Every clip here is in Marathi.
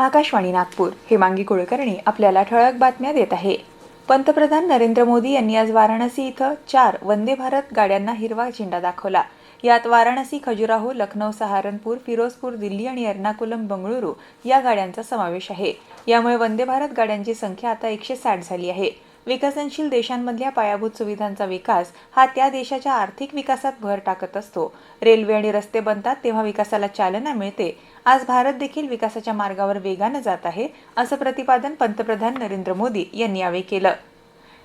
आकाशवाणी नागपूर. हेमांगी कुळकर्णी आपल्याला ठळक बातम्या देत आहे. पंतप्रधान नरेंद्र मोदी यांनी आज वाराणसी इथं चार वंदे भारत गाड्यांना हिरवा झेंडा दाखवला. यात वाराणसी खजुराहो लखनौ सहारनपूर फिरोजपूर दिल्ली आणि एर्नाकुलम बंगळुरू या गाड्यांचा समावेश आहे. यामुळे वंदे भारत गाड्यांची संख्या आता एकशे साठ झाली आहे. विकसनशील देशांमधल्या पायाभूत सुविधांचा विकास हा त्या देशाच्या आर्थिक विकासात भर टाकत असतो. रेल्वे आणि रस्ते बनतात तेव्हा विकासाला चालना मिळते. आज भारत देखील विकासाच्या मार्गावर वेगानं जात आहे असं प्रतिपादन पंतप्रधान नरेंद्र मोदी यांनी यावेळी केलं.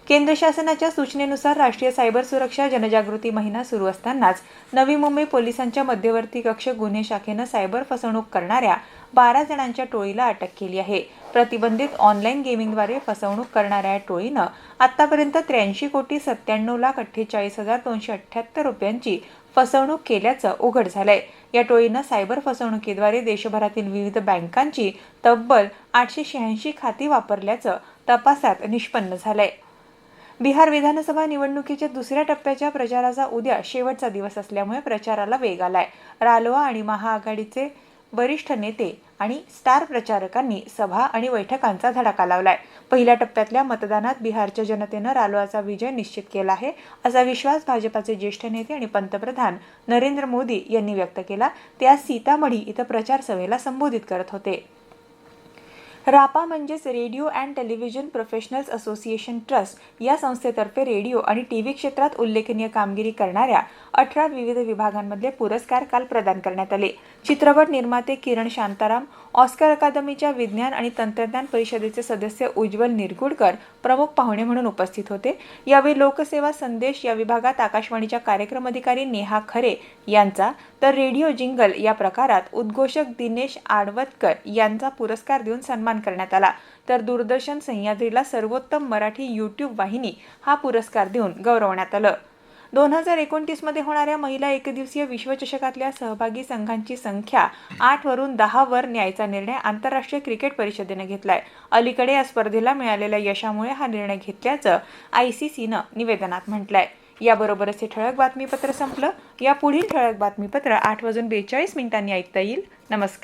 केंद्र शासनाच्या सूचनेनुसार राष्ट्रीय सायबर सुरक्षा जनजागृती महिना सुरू असतानाच नवी मुंबई पोलिसांच्या मध्यवर्ती कक्ष गुन्हे शाखेनं सायबर फसवणूक करणाऱ्या बारा जणांच्या टोळीला अटक केली आहे. प्रतिबंधित ऑनलाईन गेमिंगद्वारे फसवणूक करणाऱ्या या टोळीनं आतापर्यंत त्र्याऐंशी कोटी सत्त्याण्णव लाख अठ्ठेचाळीस हजार दोनशे अठ्ठ्याहत्तर रुपयांची फसवणूक केल्याचं उघड झालंय. या टोळीनं सायबर फसवणुकीद्वारे देशभरातील विविध बँकांची तब्बल आठशे शहाऐंशी खाती वापरल्याचं तपासात निष्पन्न झालंय. बिहार विधानसभा निवडणुकीच्या दुसऱ्या टप्प्याच्या प्रचाराचा उद्या शेवटचा दिवस असल्यामुळे प्रचाराला वेग आलाय. रालोआ आणि महाआघाडीचे वरिष्ठ नेते आणि स्टार प्रचारकांनी सभा आणि बैठकांचा धडाका लावलाय. पहिल्या टप्प्यातल्या मतदानात बिहारच्या जनतेनं रालोआचा विजय निश्चित केला आहे असा विश्वास भाजपाचे ज्येष्ठ नेते आणि पंतप्रधान नरेंद्र मोदी यांनी व्यक्त केला. ते आज सीतामढी इथं प्रचारसभेला संबोधित करत होते. रापा म्हणजेच radio and television professionals association trust या संस्थेतर्फे रेडिओ आणि टीव्ही क्षेत्रात उल्लेखनीय कामगिरी करणाऱ्या अठरा विविध विभागांमधले पुरस्कार काल प्रदान करण्यात आले. चित्रपट निर्माते किरण शांताराम ऑस्कर अकादमीच्या विज्ञान आणि तंत्रज्ञान परिषदेचे सदस्य उज्ज्वल निरगुडकर प्रमुख पाहुणे म्हणून उपस्थित होते. यावेळी लोकसेवा संदेश या विभागात आकाशवाणीच्या कार्यक्रम अधिकारी नेहा खरे यांचा तर रेडिओ जिंगल या प्रकारात उद्घोषक दिनेश आडवतकर यांचा पुरस्कार देऊन सन्मान करण्यात आला. तर दूरदर्शन सह्याद्रीला सर्वोत्तम मराठी यूट्यूब वाहिनी हा पुरस्कार देऊन गौरवण्यात आलं. दोन हजार एकोणतीसमध्ये होणाऱ्या महिला एकदिवसीय विश्वचषकातल्या सहभागी संघांची संख्या आठ दहावर दहा वर न्यायचा निर्णय आंतरराष्ट्रीय क्रिकेट परिषदेनं घेतलाय. अलीकडे या स्पर्धेला मिळालेल्या यशामुळे हा निर्णय घेतल्याचं आय सी सीनं निवेदनात म्हटलंय. याबरोबरच हे ठळक बातमीपत्र संपलं. या पुढील ठळक बातमीपत्र आठ वाजून बेचाळीस मिनिटांनी ऐकता येईल. नमस्कार.